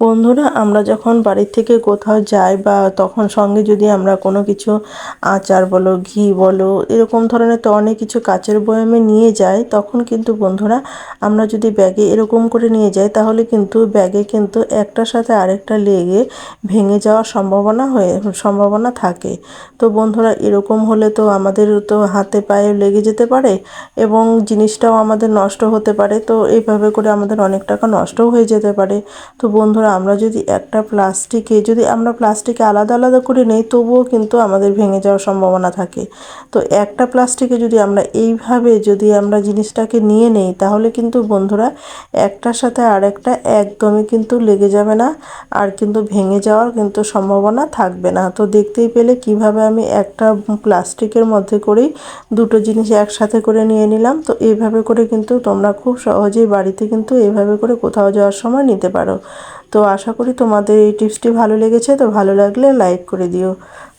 বন্ধুরা, আমরা যখন বাড়ির থেকে কোথাও যাই বা তখন সঙ্গে যদি আমরা কোনো কিছু আচার বলো, ঘি বলো, এরকম ধরনের তো অনেক কিছু কাচের বয়ামে নিয়ে যাই, তখন কিন্তু বন্ধুরা আমরা যদি ব্যাগে এরকম করে নিয়ে যাই, তাহলে কিন্তু ব্যাগে কিন্তু একটার সাথে আরেকটা লেগে ভেঙে যাওয়ার সম্ভাবনা হয়ে, সম্ভাবনা থাকে। তো বন্ধুরা, এরকম হলে তো আমাদের তো হাতে পায়ে লেগে যেতে পারে এবং জিনিসটাও আমাদের নষ্ট হতে পারে। তো এইভাবে করে আমাদের অনেক টাকা নষ্টও হয়ে যেতে পারে। তো বন্ধুরা আমরা যদি একটা প্লাস্টিকে, যদি আমরা প্লাস্টিকে আলাদা আলাদা করে নেই, তবুও কিন্তু আমাদের ভেঙে যাওয়ার সম্ভাবনা থাকে। তো একটা প্লাস্টিকে যদি আমরা এইভাবে যদি আমরা জিনিসটাকে নিয়ে নেই, তাহলে কিন্তু বন্ধুরা, একটার সাথে আরেকটা একদমই কিন্তু লেগে যাবে না, আর কিন্তু ভেঙে যাওয়ার কিন্তু সম্ভাবনা থাকবে না। তো দেখতেই পেলে কীভাবে আমি একটা প্লাস্টিকের মধ্যে করেই দুটো জিনিস একসাথে করে নিয়ে নিলাম। তো এইভাবে করে কিন্তু তোমরা খুব সহজেই বাড়িতে কিন্তু এইভাবে করে কোথাও যাওয়ার সময় নিতে পারো। তো আশা করি তোমাদের এই টিপসটি ভালো লেগেছে, তো ভালো লাগলে লাইক করে দিও।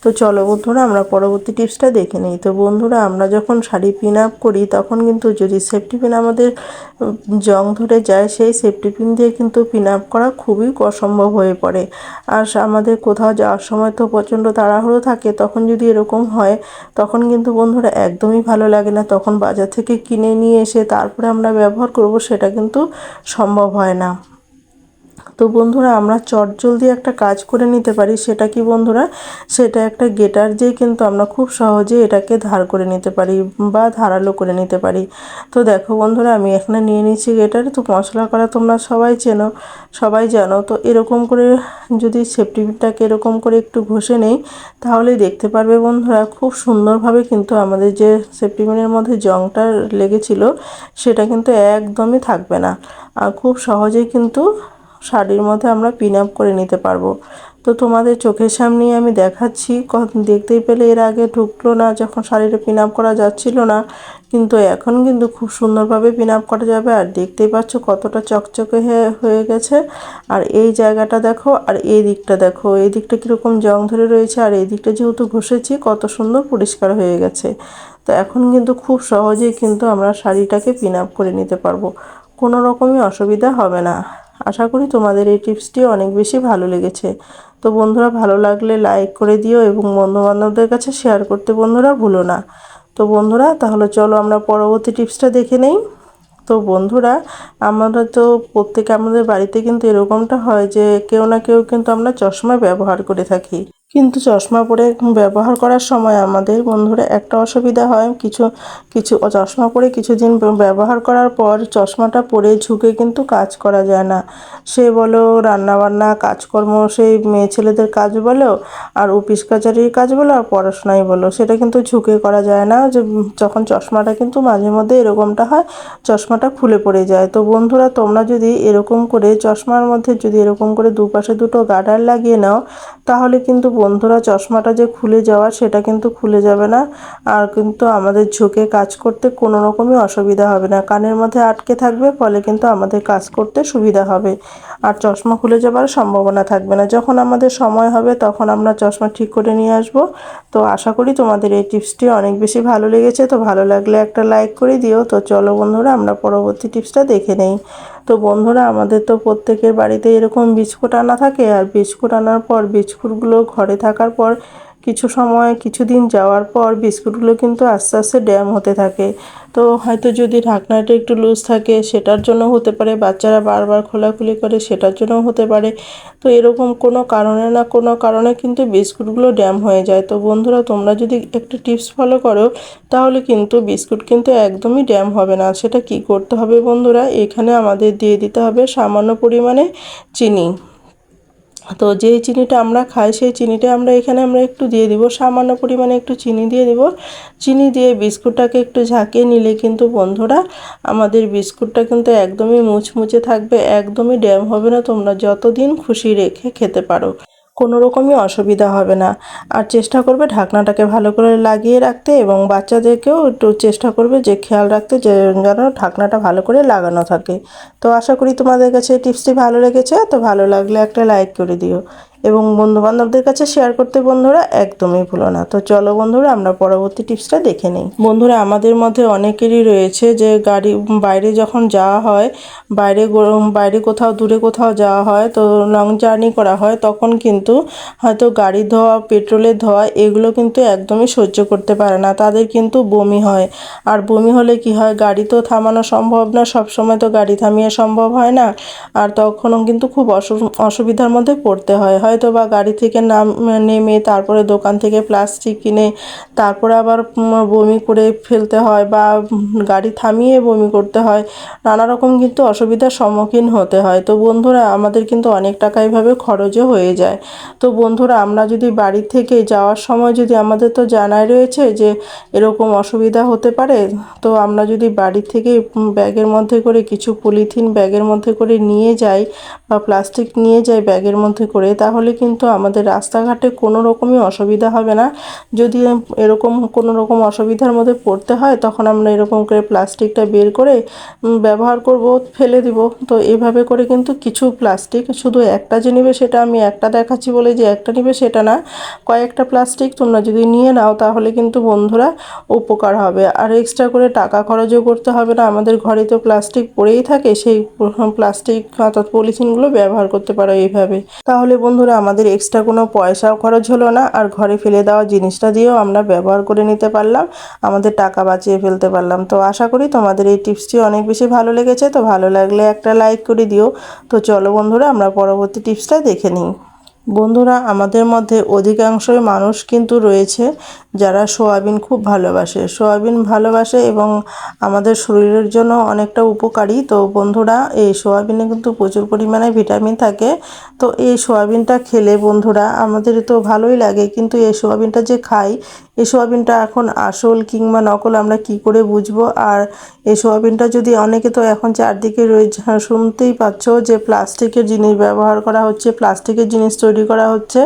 তো চলো বন্ধুরা, আমরা পরবর্তী টিপসটা দেখে নিই। তো বন্ধুরা, আমরা যখন শাড়ি পিন আপ করি, তখন কিন্তু যদি সেফটি পিন আমাদের জং ধরে যায়, সেই সেফটি পিন দিয়ে কিন্তু পিন আপ করা খুবই অসম্ভব হয়ে পড়ে। আর আমাদের কোথাও যাওয়ার সময় তো প্রচণ্ড তাড়াহুড়ো থাকে, তখন যদি এরকম হয়, তখন কিন্তু বন্ধুরা একদমই ভালো লাগে না। তখন বাজার থেকে কিনে নিয়ে এসে তারপরে আমরা ব্যবহার করব, সেটা কিন্তু সম্ভব হয় না। তো বন্ধুরা, আমরা চটজলদি একটা কাজ করে নিতে পারি। সেটা কি বন্ধুরা? সেটা একটা গেটার দিয়ে কিন্তু আমরা খুব সহজে এটাকে ধার করে নিতে পারি বা ধারালো করে নিতে পারি। তো দেখো বন্ধুরা, আমি এখানে নিয়ে নিচ্ছি গেটার। তো মশলা করা তোমরা সবাই চেনো, সবাই জানো। তো এরকম করে যদি সেফটিটাকে এরকম করে একটু ঘষে নেই, তাহলেই দেখতে পারবে বন্ধুরা, খুব সুন্দরভাবে কিন্তু আমাদের যে সেফটিপিনের মধ্যে জংটা লেগেছিল, সেটা কিন্তু একদমই থাকবে না। আর খুব সহজেই কিন্তু শাড়ির মধ্যে আমরা পিন আপ করে নিতে পারব। তো তোমাদের চোখের সামনেই আমি দেখাচ্ছি। দেখতেই পেলে এর আগে ঢুকলো না যখন শাড়িটা পিন আপ করা যাচ্ছিল না। কিন্তু এখন কিন্তু খুব সুন্দরভাবে পিন আপ করা যাবে আর দেখতেই পাচ্ছ কতটা চকচকে হয়ে গেছে। আর এই জায়গাটা দেখো, আর এই দিকটা দেখো। এই দিকটা কীরকম জং ধরে রয়েছে আর এই দিকটা যেহেতু ঘষেছি কত সুন্দর পরিষ্কার হয়ে গেছে। তো এখন কিন্তু খুব সহজেই কিন্তু আমরা শাড়িটাকে পিন আপ করে নিতে পারব। কোনো রকমই অসুবিধা হবে না। আশা করি তোমাদের এই টিপসটি অনেক বেশি ভালো লেগেছে। তো বন্ধুরা, ভালো লাগলে লাইক করে দিও এবং বন্ধুবান্ধবদের কাছে শেয়ার করতে বন্ধুরা ভুলো না। তো বন্ধুরা, তাহলে চলো আমরা পরবর্তী টিপসটা দেখে নেই। তো বন্ধুরা, আমরা তো প্রত্যেকে আমাদের বাড়িতে কিন্তু এরকমটা হয় যে কেউ না কেউ কিন্তু আমরা চশমা ব্যবহার করে থাকি। কিন্তু চশমা পরে ব্যবহার করার সময় আমাদের বন্ধুরা একটা অসুবিধা হয়। কিছু কিছু চশমা পরে কিছুদিন ব্যবহার করার পর চশমাটা পরে ঝুঁকে কিন্তু কাজ করা যায় না। সে বলো, রান্নাবান্না, কাজকর্ম, সেই মেয়ে ছেলেদের কাজ বলো, আর অফিস কাচারির কাজ বলো, আর পড়াশোনাই বলো, সেটা কিন্তু ঝুঁকে করা যায় না। যে, যখন চশমাটা কিন্তু মাঝে মধ্যে এরকমটা হয়, চশমাটা খুলে পড়ে যায়। তো বন্ধুরা, তোমরা যদি এরকম করে, চশমার মধ্যে যদি এরকম করে দুপাশে দুটো গার্ডার লাগিয়ে নাও, তাহলে কিন্তু বন্ধুরা চশমাটা যে খুলে যাওয়া সেটা কিন্তু খুলে যাবে না। আর কিন্তু আমাদের ঝুঁকে কাজ করতে কোনো রকমই অসুবিধা হবে না। কানের মধ্যে আটকে থাকবে, ফলে কিন্তু আমাদের কাজ করতে সুবিধা হবে। আর চশমা খুলে যাবার সম্ভাবনা থাকবে না। যখন আমাদের সময় হবে, তখন আমরা চশমা ঠিক করে নিয়ে আসব। তো আশা করি তোমাদের এই টিপসটি অনেক বেশি ভালো লেগেছে। তো ভালো লাগলে একটা লাইক করে দিও। তো চলো বন্ধুরা, আমরা পরবর্তী টিপসটা দেখে নেই। তো বন্ধুরা, আমাদের তো প্রত্যেকের বাড়িতে এরকম বিস্কুট আনা থাকে। আর বিস্কুট আনার পর, বিস্কুটগুলো ঘরে থাকার পর, কিছু সময়, কিছুদিন যাওয়ার পর, বিস্কুটগুলো কিন্তু আস্তে আস্তে ড্যাম হতে থাকে। তো হয়তো যদি ঢাকনাটা একটু লুজ থাকে, সেটার জন্য হতে পারে। বাচ্চারা বারবার খোলাখুলি করে, সেটার জন্য হতে পারে। তো এরকম কোনো কারণে না কোনো কারণে কিন্তু বিস্কুটগুলো ড্যাম হয়ে যায়। তো বন্ধুরা, তোমরা যদি একটা টিপস ফলো করো, তাহলে কিন্তু বিস্কুট কিন্তু একদমই ড্যাম হবে না। সেটা কি করতে হবে বন্ধুরা, এখানে আমাদের দিয়ে দিতে হবে সামান্য পরিমাণে চিনি। তো যে চিনিটা আমরা খাই, সেই চিনিটা আমরা এখানে আমরা একটু দিয়ে দিব। সামান্য পরিমাণে একটু চিনি দিয়ে দিব। চিনি দিয়ে বিস্কুটটাকে একটু ঝাঁকিয়ে নিলে কিন্তু বন্ধুরা, আমাদের বিস্কুটটা কিন্তু একদমই মুচমুচে থাকবে, একদমই ড্যাম হবে না। তোমরা যতদিন খুশি রেখে খেতে পারো। কোনো রকমই অসুবিধা হবে না। আর চেষ্টা করবে ঢাকনাটাকে ভালো করে লাগিয়ে রাখতে এবং বাচ্চাদেরকেও একটু চেষ্টা করবে যে খেয়াল রাখতে যে যেন ঢাকনাটা ভালো করে লাগানো থাকে। তো আশা করি তোমাদের কাছে টিপসটি ভালো লেগেছে। তো ভালো লাগলে একটা লাইক করে দিও। এবং বন্ধু বান্ধবদের কাছে শেয়ার করতে বন্ধুরা একদমই ভুলো না। তো চলো বন্ধুরা, আমরা পরবর্তী টিপসটা দেখে নিই। বন্ধুরা, আমাদের মধ্যে অনেকেরই রয়েছে যে গাড়ি, বাইরে যখন যাওয়া হয়, বাইরে বাইরে কোথাও, দূরে কোথাও যাওয়া হয়, তো লং জার্নি করা হয়, তখন কিন্তু হয়তো গাড়ি ধোয়া পেট্রোলের ধোয়া, এগুলো কিন্তু একদমই সহ্য করতে পারে না। তাদের কিন্তু বমি হয়। আর বমি হলে কি হয়? গাড়ি তো থামানো সম্ভব না সব সময় তো গাড়ি থামিয়ে সম্ভব হয় না। আর তখনও কিন্তু খুব অসু- অসুবিধার মধ্যে পড়তে হয়। হয়তো বা গাড়ি থেকে নাম, নেমে তারপরে দোকান থেকে প্লাস্টিক কিনে তারপরে আবার বমি করে ফেলতে হয় বা গাড়ি থামিয়ে বমি করতে হয়, নানা রকম কিন্তু অসুবিধার সম্মুখীন হতে হয়। তো বন্ধুরা, আমাদের কিন্তু অনেক টাকা এভাবে খরচও হয়ে যায়। তো বন্ধুরা, আমরা যদি বাড়ি থেকে যাওয়ার সময় যদি আমাদের তো জানাই রয়েছে যে এরকম অসুবিধা হতে পারে, তো আমরা যদি বাড়ি থেকে ব্যাগের মধ্যে করে কিছু পলিথিন ব্যাগের মধ্যে করে নিয়ে যাই বা প্লাস্টিক নিয়ে যাই ব্যাগের মধ্যে করে, তাহলে কিন্তু আমাদের রাস্তাঘাটে কোনো রকমই অসুবিধা হবে না। যদি এরকম কোনো রকম অসুবিধার মধ্যে পড়তে হয়, তখন আমরা এরকম করে প্লাস্টিকটা বের করে ব্যবহার করব, ফেলে দিব। তো এভাবে করে কিন্তু কিছু প্লাস্টিক, শুধু একটা যে নিবে সেটা আমি একটা দেখাচ্ছি বলে যে একটা নিবে সেটা না। কয়েকটা প্লাস্টিক তোমরা যদি নিয়ে নাও, তাহলে কিন্তু বন্ধুরা উপকার হবে। আর এক্সট্রা করে টাকা খরচও করতে হবে না। আমাদের ঘরে তো প্লাস্টিক পড়েই থাকে, সেই প্লাস্টিক অর্থাৎ পলিথিনগুলো ব্যবহার করতে পারো এইভাবে। তাহলে বন্ধুরা আমাদের এক্সট্রা কোনো পয়সাও খরচ হলো না, আর ঘরে ফেলে দেওয়া জিনিসটা দিয়েও আমরা ব্যবহার করে নিতে পারলাম, আমাদের টাকা বাঁচিয়ে ফেলতে পারলাম। তো আশা করি তোমাদের এই টিপসটি অনেক বেশি ভালো লেগেছে, তো ভালো লাগলে একটা লাইক করে দিও। তো চলো বন্ধুরা, আমরা পরবর্তী টিপসটা দেখে নিই। বন্ধুরা, আমাদের মধ্যে অধিকাংশই মানুষ কিন্তু রয়েছে যারা সোয়াবিন খুব ভালোবাসে। সোয়াবিন ভালোবাসে এবং আমাদের শরীরের জন্য অনেকটা উপকারী। তো বন্ধুরা, এই সোয়াবিনে কিন্তু প্রচুর পরিমাণে ভিটামিন থাকে। তো এই সোয়াবিনটা খেলে বন্ধুরা, আমাদের তো ভালোই লাগে, কিন্তু এই সোয়াবিনটা যে খাই, এই সোয়াবিনটা এখন আসল কিংবা নকল আমরা কি করে বুঝব? আর এই সোয়াবিনটা যদি অনেকে তো এখন চারদিকে রয়েছে শুনতেই পাচ্ছ যে প্লাস্টিকের জিনিস ব্যবহার করা হচ্ছে, প্লাস্টিকের জিনিস তৈরি করা হচ্ছে।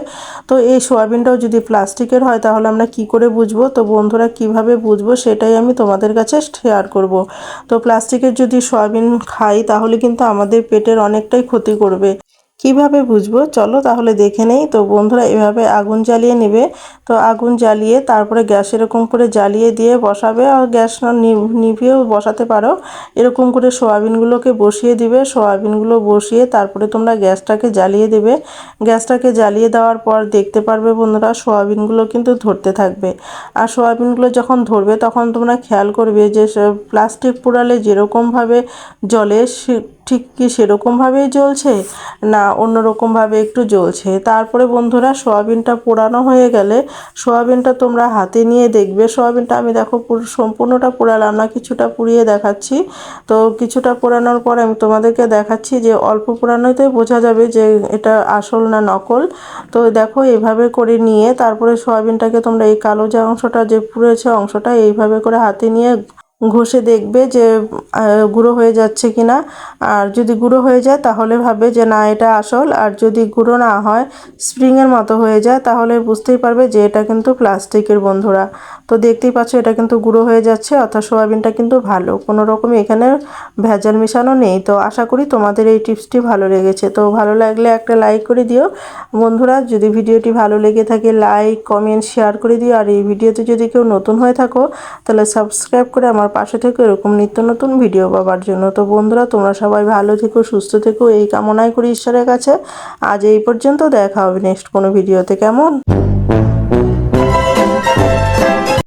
তো এই সোয়াবিনটাও যদি প্লাস্টিকের হয়, তাহলে আমরা কি করে বুঝব? তো বন্ধুরা, কীভাবে বুঝব সেটাই আমি তোমাদের কাছে শেয়ার করব। তো প্লাস্টিকের যদি সোয়াবিন খাই, তাহলে কিন্তু আমাদের পেটের অনেকটাই ক্ষতি করবে। কীভাবে বুঝব? চলো তাহলে দেখে নেই। তো বন্ধুরা, এভাবে আগুন জ্বালিয়ে নেবে। তো আগুন জ্বালিয়ে তারপরে গ্যাস এরকম করে জ্বালিয়ে দিয়ে বসাবে আর গ্যাস নিভিয়েও বসাতে পারো। এরকম করে সোয়াবিনগুলোকে বসিয়ে দিবে। সোয়াবিনগুলো বসিয়ে তারপরে তোমরা গ্যাসটাকে জ্বালিয়ে দেবে। গ্যাসটাকে জ্বালিয়ে দেওয়ার পর দেখতে পারবে বন্ধুরা, সোয়াবিনগুলো কিন্তু ধরতে থাকবে। আর সোয়াবিনগুলো যখন ধরবে তখন তোমরা খেয়াল করবে যে প্লাস্টিক পোড়ালে যেরকমভাবে জলে ঠিক কি সেরকমভাবেই জ্বলছে? না অন্যরকমভাবে একটু জ্বলছে। তারপরে বন্ধুরা, সোয়াবিনটা পোড়ানো হয়ে গেলে সোয়াবিনটা তোমরা হাতে নিয়ে দেখবে। সোয়াবিনটা আমি দেখো সম্পূর্ণটা পোড়ালাম না, কিছুটা পুড়িয়ে দেখাচ্ছি। তো কিছুটা পোড়ানোর পর আমি তোমাদেরকে দেখাচ্ছি যে অল্প পোড়ানোতেই বোঝা যাবে যে এটা আসল না নকল। তো দেখো এইভাবে করে নিয়ে তারপরে সোয়াবিনটাকে তোমরা এই কালো যে অংশটা যে পুড়েছে অংশটা এইভাবে করে হাতে নিয়ে ঘষে দেখবে যে গুঁড়ো হয়ে যাচ্ছে কি না আর যদি গুঁড়ো হয়ে যায়, তাহলে ভাবে যে, না, এটা আসল। আর যদি গুঁড়ো না হয় স্প্রিংয়ের মতো হয়ে যায়, তাহলে বুঝতেই পারবে যে, এটা কিন্তু প্লাস্টিকের বন্ধুরা। তো দেখতেই পাচ্ছ, এটা কিন্তু গুঁড়ো হয়ে যাচ্ছে, অর্থাৎ সোয়াবিনটা কিন্তু ভালো। কোনো রকম এখানে ভেজাল মেশানো নেই। তো আশা করি তোমাদের এই টিপসটি ভালো লেগেছে। তো ভালো লাগলে একটা লাইক করে দিও। বন্ধুরা, যদি ভিডিওটি ভালো লেগে থাকে, লাইক, কমেন্ট, শেয়ার করে দিও। আর এই ভিডিওতে যদি কেউ নতুন হয়ে থাকো, তাহলে সাবস্ক্রাইব করে আমার পাশে থেকে, এরকম নিত্য নতুন ভিডিও পাবার জন্য। তো বন্ধুরা, তোমরা সবাই ভালো থেকো, সুস্থ থেকো, এই কামনাই করি ঈশ্বরের কাছে। আজ এই পর্যন্ত দেখা হবে নেক্সট কোনো ভিডিওতে, কেমন?